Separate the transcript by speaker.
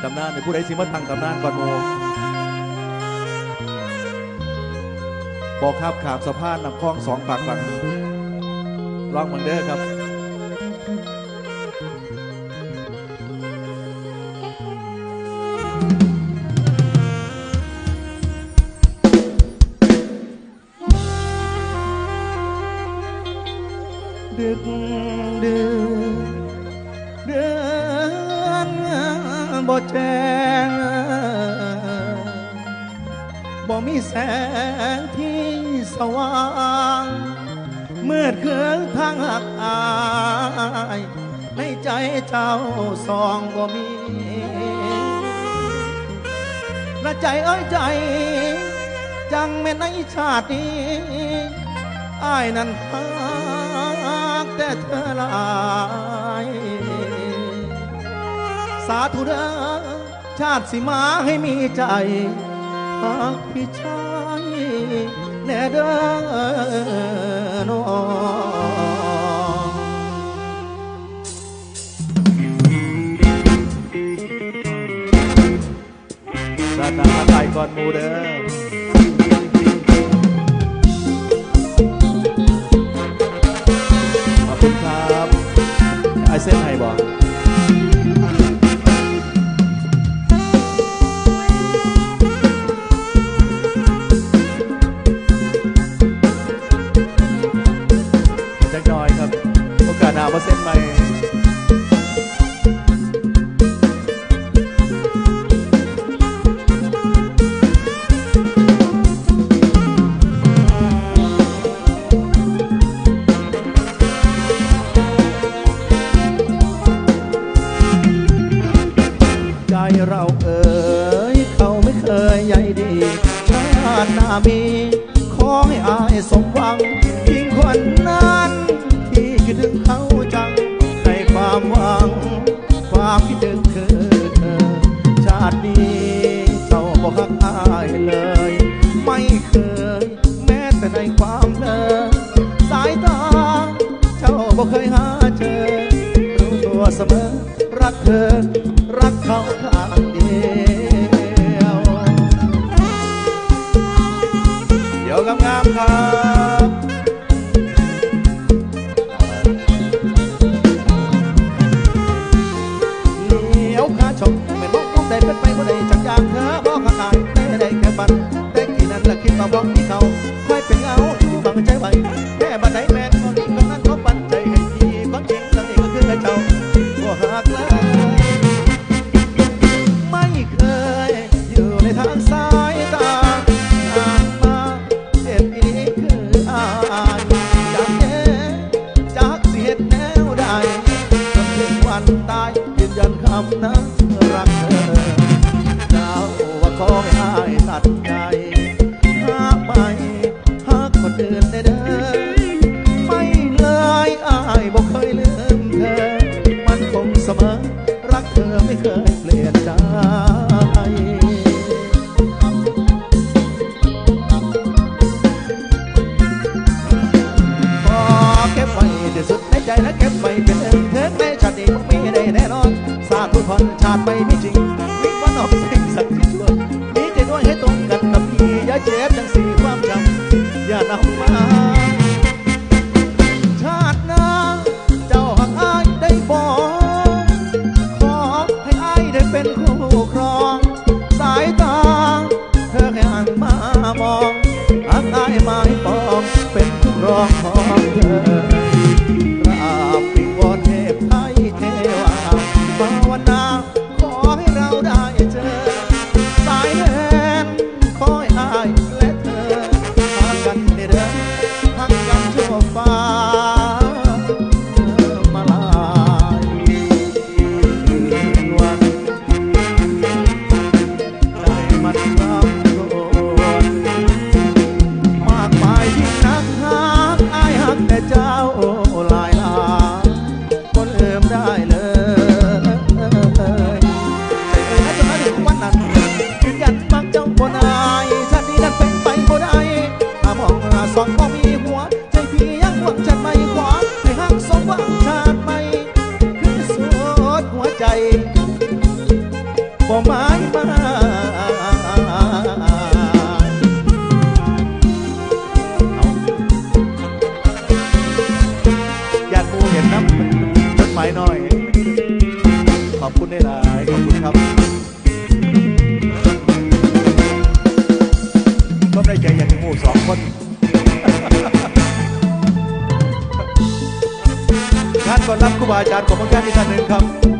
Speaker 1: เป็นตำนานในผู้ใดสิมาทางตำนานก่อนโมบอกครับขามสะพานนำคลองสองปากฝั่งลองมังเด้อครับดึกเดือน บ่แจ้งบ่มีแสงที่สว่างมืดเคืองทางหักอายในใจเจ้าสองบ่มีละใจเอ้ยใจ จังแม่ในชาตินี้อายนั้นหักแต่เธอลาย สาธุเด้อชาติสิมาให้มีใจพากพี่ชายแน่เด้อน้องสานาตายก่อนมูเด้อ หน้ามี ขอให้อายสมหวังทิ้งคนนั้น ที่คิดถึงเขาจังในความหวัง ความคิดถึงคือเธอ ชาตินี้เจ้าบอกฮักอายเลย ไม่เคย แม้แต่ในความเลอสายตา เจ้าบอกเคยหาเจอรู้ตัวเสมอรักเธอ งามๆครับเหนียวขาชมไม่มองมองได้เป็นไปบ่ได้จากอย่างเธอบอกขาดแต่ได้แค่ฝันแต่กี่นั้นละคิดมาบอกที่เขาค่อยเป็นเงา รักเธอเจ้าว่าขอให้อายตัดใจหากไม่หากคนอื่นได้เด้อไม่เลยอายบอกเคยลืมเธอ มันคงเสมอ รักเธอไม่เคยเปลี่ยนใจขอเก็บไว้ที่สุดในใจและเก็บไว้เป็น ใจบ่หมายมาอาญาติหมูเห็นน้ำจดหมายน่อย ขอบคุณได้หลายขอบคุณครับก็ได้ใจอย่างหมูสองคนงานก่อนรับครูบาอาจารย์ของบางท่านอีกท่านหนึ่งครับ